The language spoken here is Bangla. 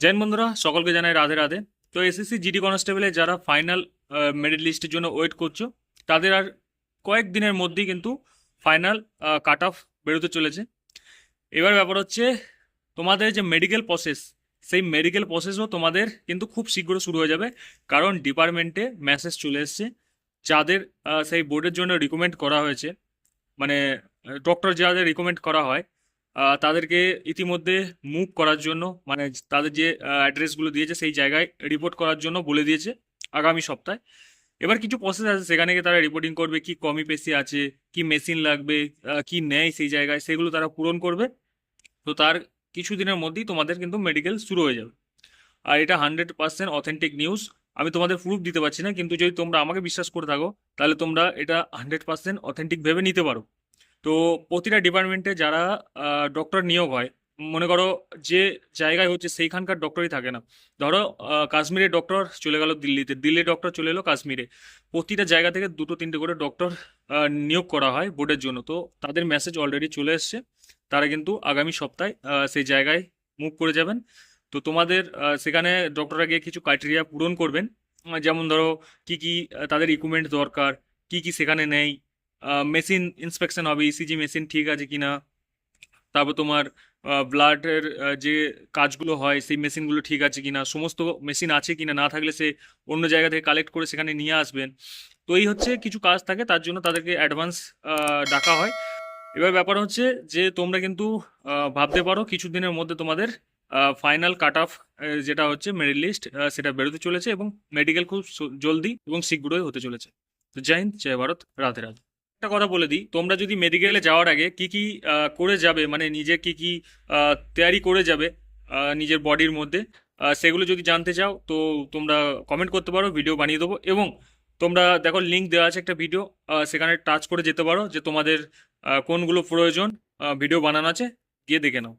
জৈন বন্ধুরা, সকলকে জানাই রাধে রাধে। তো এসএসসি জিডি কনস্টেবলে যারা ফাইনাল মেরিট লিস্টের জন্য ওয়েট করছ, তাদের আর কয়েক দিনের মধ্যেই কিন্তু ফাইনাল কাট অফ বেরোতে চলেছে। এবার ব্যাপার হচ্ছে, তোমাদের যে মেডিকেল প্রসেস সেই মেডিকেল প্রসেসও তোমাদের কিন্তু খুব শীঘ্র শুরু হয়ে যাবে। কারণ ডিপার্টমেন্টে মেসেজ চলে এসছে, যাদের সেই বোর্ডের জন্য রিকমেন্ড করা হয়েছে। মানে ডক্টর যাদের রিকমেন্ড করা হয় তাদেরকে ইতিমধ্যে মুভ করার জন্য মানে তাদের যে অ্যাড্রেসগুলো দিয়েছে সেই জায়গায় রিপোর্ট করার জন্য বলে দিয়েছে আগামী সপ্তাহে। এবার কিছু প্রসেস আছে, সেখানে গিয়ে তারা রিপোর্টিং করবে কি কমি পেশি আছে, কি মেশিন লাগবে কি নেয় সেই জায়গায়, সেগুলো তারা পূরণ করবে। তো তার কিছু দিনের মধ্যেই তোমাদের কিন্তু মেডিকেল শুরু হয়ে যাবে। আর এটা হান্ড্রেড পার্সেন্ট অথেন্টিক নিউজ আমি তোমাদের প্রুফ দিতে পারছি না, কিন্তু যদি তোমরা আমাকে বিশ্বাস করে থাকো, তাহলে তোমরা এটা হান্ড্রেড পার্সেন্ট অথেন্টিক ভেবে নিতে পারো। তো প্রতিটা ডিপার্টমেন্টে যারা ডক্টর নিয়োগ হয় মনে করো যে জায়গায় হচ্ছে সেইখানকার ডক্টরই থাকে না। ধরো আহ, কাশ্মীরের ডক্টর চলে গেল দিল্লিতে দিল্লির ডক্টর চলে এলো কাশ্মীরে। প্রতিটা জায়গা থেকে দুটো তিনটে করে ডক্টর নিয়োগ করা হয় বোর্ডের জন্য। তো তাদের মেসেজ অলরেডি চলে এসছে তারা কিন্তু আগামী সপ্তাহে সেই জায়গায় মুভ করে যাবেন। তো তোমাদের সেখানে ডক্টররা গিয়ে কিছু ক্রাইটেরিয়া পূরণ করবেন। যেমন ধরো কি কি তাদের ইকুইপমেন্ট দরকার কি কি সেখানে নেই মেশিন ইন্সপেকশন হবে ইসিজি মেশিন ঠিক আছে কি না তারপর তোমার ব্লাডের যে কাজগুলো হয়, সেই মেশিনগুলো ঠিক আছে কিনা? সমস্ত মেশিন আছে কিনা? না থাকলে সে অন্য জায়গা থেকে কালেক্ট করে সেখানে নিয়ে আসবেন। তো এই হচ্ছে কিছু কাজ থাকে, তার জন্য তাদেরকে অ্যাডভান্স ডাকা হয়। এবার ব্যাপার হচ্ছে যে তোমরা কিন্তু ভাবতে পারো কিছু দিনের মধ্যে তোমাদের ফাইনাল কাট অফ যেটা হচ্ছে মেরিট লিস্ট সেটা বেরোতে চলেছে এবং মেডিকেল খুব জলদি এবং শীঘ্রই হতে চলেছে। তো জয় হিন্দ, জয় ভারত, রাধে রাধে। একটা কথা বলে দিই। তোমরা যদি মেডিকেলে যাওয়ার আগে কি কি করে যাবে মানে নিজে কি কি তৈরি করে যাবে নিজের বডির মধ্যে সেগুলো যদি জানতে চাও, তো তোমরা কমেন্ট করতে পারো ভিডিও বানিয়ে দেবো এবং তোমরা দেখো লিঙ্ক দেওয়া আছে একটা ভিডিও সেখানে টাচ করে যেতে পারো যে তোমাদের কোনগুলো প্রয়োজন ভিডিও বানানো আছে, গিয়ে দেখে নাও।